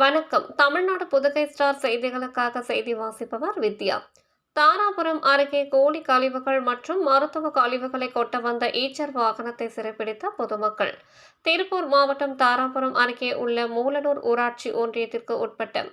வணக்கம். தமிழ்நாடு புதுகை ஸ்டார் செய்திகளுக்காக செய்தி வாசிப்பவர் வித்யா. தாராபுரம் அருகே கோழி கழிவுகள் மற்றும் மருத்துவ கழிவுகளை கொட்ட வந்த ஈச்சர் வாகனத்தை சிறைப்பிடித்த பொதுமக்கள். திருப்பூர் மாவட்டம் தாராபுரம் அருகே உள்ள மூலனூர் ஊராட்சி ஒன்றியத்திற்கு உட்பட்ட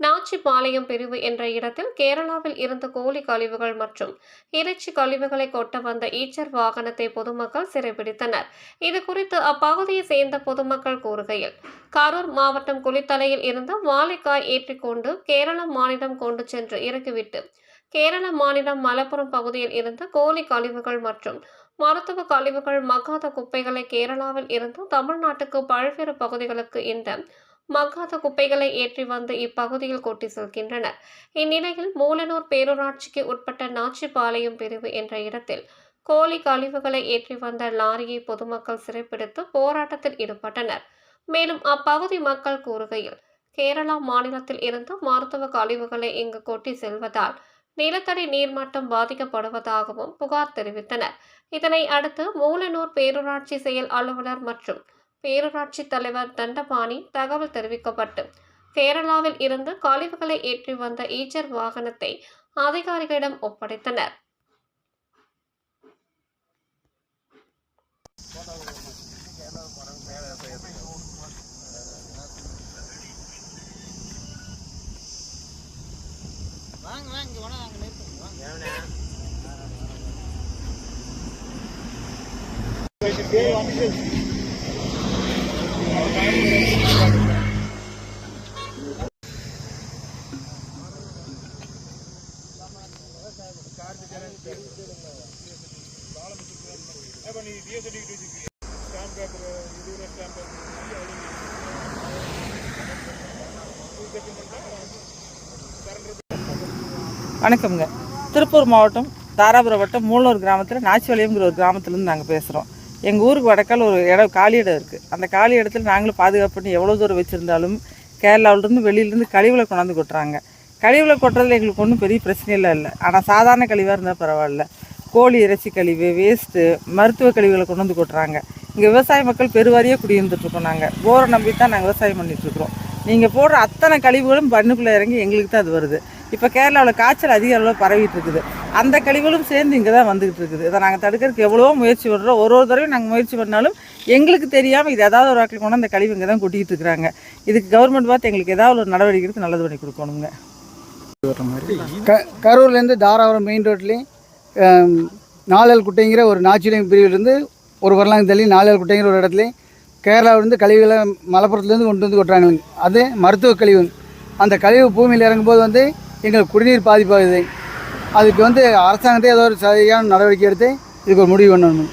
நாச்சிபாளையம் பிரிவு என்ற இடத்தில் கேரளாவில் இருந்து கோழி கழிவுகள் மற்றும் இறைச்சி கழிவுகளை கொட்ட வந்த ஈச்சர் வாகனத்தை பொதுமக்கள் சிறைபிடித்தனர். இது குறித்து அப்பகுதியை சேர்ந்த பொதுமக்கள் கூறுகையில் கரூர் மாவட்டம் குளித்தலையில் இருந்து வாழைக்காய் ஏற்றிக்கொண்டு கேரள மாநிலம் கொண்டு சென்று இறக்கிவிட்டு கேரள மாநிலம் மலப்புரம் பகுதியில் இருந்து கோழி கழிவுகள் மற்றும் மருத்துவ கழிவுகள் மக்காத குப்பைகளை கேரளாவில் இருந்து தமிழ்நாட்டுக்கு பல்வேறு பகுதிகளுக்கு இந்த மக்காத குப்பைகளை ஏற்றி வந்து இப்பகுதியில் கொட்டி செல்கின்றனர். இந்நிலையில் மூலனூர் பேரூராட்சிக்கு உட்பட்ட நாச்சிபாளையம் பிரிவு என்ற இடத்தில் கோழி கழிவுகளை ஏற்றி வந்த லாரியை பொதுமக்கள் சிறைப்பிடித்து போராட்டத்தில் ஈடுபட்டனர். மேலும் அப்பகுதி மக்கள் கூறுகையில் கேரளா மாநிலத்தில் இருந்து மருத்துவ கழிவுகளை இங்கு கொட்டி செல்வதால் நிலத்தடி நீர்மட்டம் பாதிக்கப்படுவதாகவும் புகார் தெரிவித்தனர். இதனை அடுத்து மூலனூர் பேரூராட்சி செயல் அலுவலர் மற்றும் பேரூராட்சி தலைவர் தண்டபாணி தகவல் தெரிவிக்கப்பட்டு கேரளாவில் இருந்து கழிவுகளை ஏற்றி வந்த ஈச்சர் வாகனத்தை அதிகாரிகளிடம் ஒப்படைத்தனர். வாங்க வாங்க இங்க வேணா அங்க நிறுத்துங்க வாங்க. வணக்கம்ங்க. திருப்பூர் மாவட்டம் தாராபுரம் வட்டம் மூலூர் கிராமத்தில் நாச்சிவளையம்ங்கிற ஒரு கிராமத்துலேருந்து நாங்கள் பேசுகிறோம் எங்கள் ஊருக்கு வடக்கால் ஒரு இடம் காலி இடம் இருக்குது அந்த காலி இடத்துல நாங்களும் பாதுகாப்பு பண்ணி எவ்வளோ தூரம் வச்சுருந்தாலும் கேரளாவிலேருந்து வெளியிலேருந்து கழிவுகளை கொண்டாந்து கொட்டுறாங்க. கழிவுகளை கொட்டுறதுல எங்களுக்கு ஒன்றும் பெரிய பிரச்சனையெல்லாம் இல்லை. ஆனால் சாதாரண கழிவாக இருந்தால் பரவாயில்ல. கோழி இறைச்சி கழிவு வேஸ்ட்டு மருத்துவ கழிவுகளை கொண்டு வந்து கொட்டுறாங்க. இங்கே விவசாய மக்கள் பெருவாரியாக குடியிருந்துட்டுருக்கோம் நாங்கள் போரை நம்பி தான் நாங்கள் விவசாயம் பண்ணிகிட்ருக்குறோம் நீங்கள் போடுற அத்தனை கழிவுகளும் பண்ணுக்குள்ளே இறங்கி எங்களுக்கு தான் அது வருது. இப்போ கேரளாவில் காய்ச்சல் அதிக அளவில் பரவிட்டு இருக்குது. அந்த கழிவுகளும் சேர்ந்து இங்கே தான் வந்துகிட்டு இருக்குது. இதை நாங்கள் தடுக்கிறதுக்கு எவ்வளோ முயற்சி பண்ணுறோம் ஒரு ஒரு தடவையும் நாங்கள் முயற்சி பண்ணாலும் எங்களுக்கு தெரியாமல் இது ஏதாவது ஒரு வாக்கில் கொண்டு அந்த கழிவு இங்கே தான் கொட்டிக்கிட்டு இருக்கிறாங்க. இதுக்கு கவர்மெண்ட் பார்த்து எங்களுக்கு ஏதாவது ஒரு நடவடிக்கை எடுத்து நல்லது பண்ணி கொடுக்கணுங்க. க கரூர்லேருந்து தாராபுரம் மெயின் ரோட்லேயும் நாளல் குட்டைங்கிற ஒரு நாச்சிலியம் பிரிவிலேருந்து ஒரு வரலாங்க தள்ளி நாளல் குட்டைங்கிற ஒரு இடத்துலையும் கேரளாவிலேருந்து கழிவுகளை மலப்புறத்துலேருந்து கொண்டு வந்து கொட்டுறாங்க. அது மருத்துவ கழிவு. அந்த கழிவு பூமியில் இறங்கும்போது வந்து எங்களுக்கு குடிநீர் பாதிப்பாகுது. அதுக்கு வந்து அரசாங்கத்தை ஏதோ ஒரு சரியான நடவடிக்கை எடுத்து இதுக்கு ஒரு முடிவு பண்ணணும்.